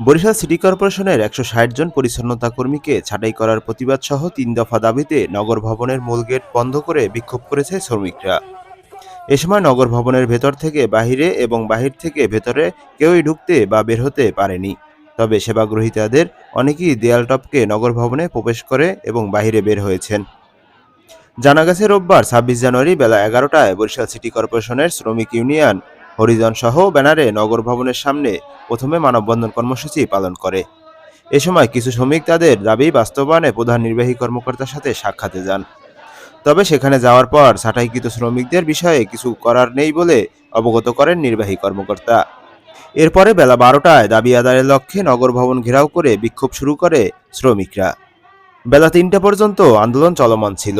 Barishal city কর্পোরেশনের একশো ষাট জন পরিচ্ছন্নতা কর্মীকে ছাঁটাই করার প্রতিবাদ সহ তিন দফা দাবিতে নগর ভবনের মূল গেট বন্ধ করে বিক্ষোভ করেছে শ্রমিকরা। এ সময় নগর ভবনের ভেতর থেকে বাহিরে এবং বাহির থেকে ভেতরে কেউই ঢুকতে বা বের হতে পারেনি। তবে সেবাগ্রহীতাদের অনেকেই দেয়াল টপকে নগর ভবনে প্রবেশ করে এবং বাহিরে বের হয়েছেন। জানা গেছে, রোববার ছাব্বিশ জানুয়ারি বেলা এগারোটায় বরিশাল সিটি কর্পোরেশনের শ্রমিক ইউনিয়ন হরিজন সহ ব্যানারে নগর ভবনের সামনে প্রথমে মানববন্ধন কর্মসূচি পালন করে। এ সময় কিছু শ্রমিক তাদের দাবি বাস্তবায়নে প্রধান নির্বাহী কর্মকর্তার সাথে সাক্ষাতে যান। তবে সেখানে যাওয়ার পর ছাঁটাইকৃত শ্রমিকদের বিষয়ে কিছু করার নেই বলে অবগত করেন নির্বাহী কর্মকর্তা। এরপরে বেলা বারোটায় দাবি আদায়ের লক্ষ্যে নগর ভবন ঘেরাও করে বিক্ষোভ শুরু করে শ্রমিকরা। বেলা তিনটা পর্যন্ত আন্দোলন চলমান ছিল।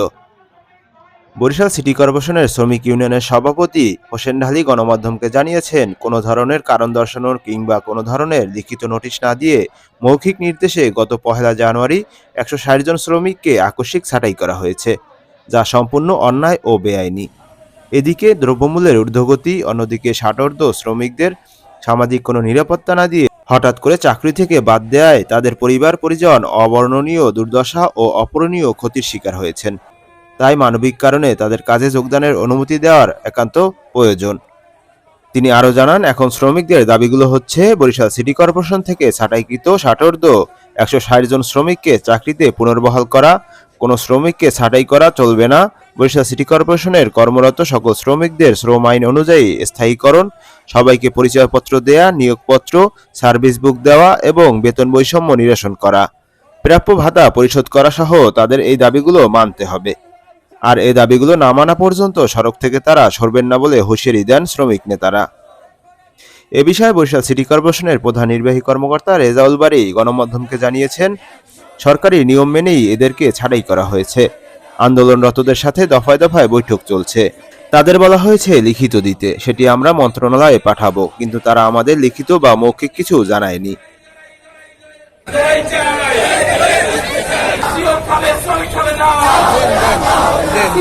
বরিশাল সিটি কর্পোরেশনের শ্রমিক ইউনিয়নের সভাপতি হোসেন ঢালি গণমাধ্যমকে জানিয়েছেন, কোনো ধরনের কারণ দর্শানোর কিংবা কোনো ধরনের লিখিত নোটিশ না দিয়ে মৌখিক নির্দেশে গত পহেলা জানুয়ারি একশো ষাট জন শ্রমিককে আকস্মিক ছাঁটাই করা হয়েছে, যা সম্পূর্ণ অন্যায় ও বেআইনি। এদিকে দ্রব্যমূল্যের ঊর্ধ্বগতি, অন্যদিকে ষাটর্ধ শ্রমিকদের সামাজিক কোনো নিরাপত্তা না দিয়ে হঠাৎ করে চাকরি থেকে বাদ দেয়ায় তাদের পরিবার পরিজন অবর্ণনীয় দুর্দশা ও অপূরণীয় ক্ষতির শিকার হয়েছেন। তাই মানবিক কারণে তাদের কাজে যোগদানের অনুমতি দেওয়ার একান্ত প্রয়োজন। তিনি আরও জানান, এখন শ্রমিকদের দাবিগুলো হচ্ছে, বরিশাল সিটি কর্পোরেশন থেকে ছাঁটাইকৃত ষাটর্ধ একশো ষাট জন শ্রমিককে চাকরিতে পুনর্বহাল করা, কোনো শ্রমিককে ছাঁটাই করা চলবে না। বরিশাল সিটি কর্পোরেশনের কর্মরত সকল শ্রমিকদের শ্রম আইন অনুযায়ী স্থায়ীকরণ, সবাইকে পরিচয়পত্র দেয়া, নিয়োগপত্র, সার্ভিস বুক দেওয়া এবং বেতন বৈষম্য নিরসন করা। প্রাপ্য ভাতা পরিশোধ করা সহ তাদের এই দাবিগুলো মানতে হবে। আর এ দাবিগুলো না মানা পর্যন্ত সড়ক থেকে তারা সরবেন না বলে হুঁশিয়ারি দেন শ্রমিক নেতারা এ বিষয়ে বরিশাল সিটি কর্পোরেশনের প্রধান নির্বাহী কর্মকর্তা রেজাউল বাড়ি গণমাধ্যমকে জানিয়েছেন সরকারি নিয়ম মেনেই এদেরকে ছাঁটাই করা হয়েছে আন্দোলনরতদের সাথে দফায় দফায় বৈঠক চলছে তাদের বলা হয়েছে লিখিত দিতে সেটি আমরা মন্ত্রণালয়ে পাঠাবো কিন্তু তারা আমাদের লিখিত বা মৌখিক কিছু জানায়নি দেন।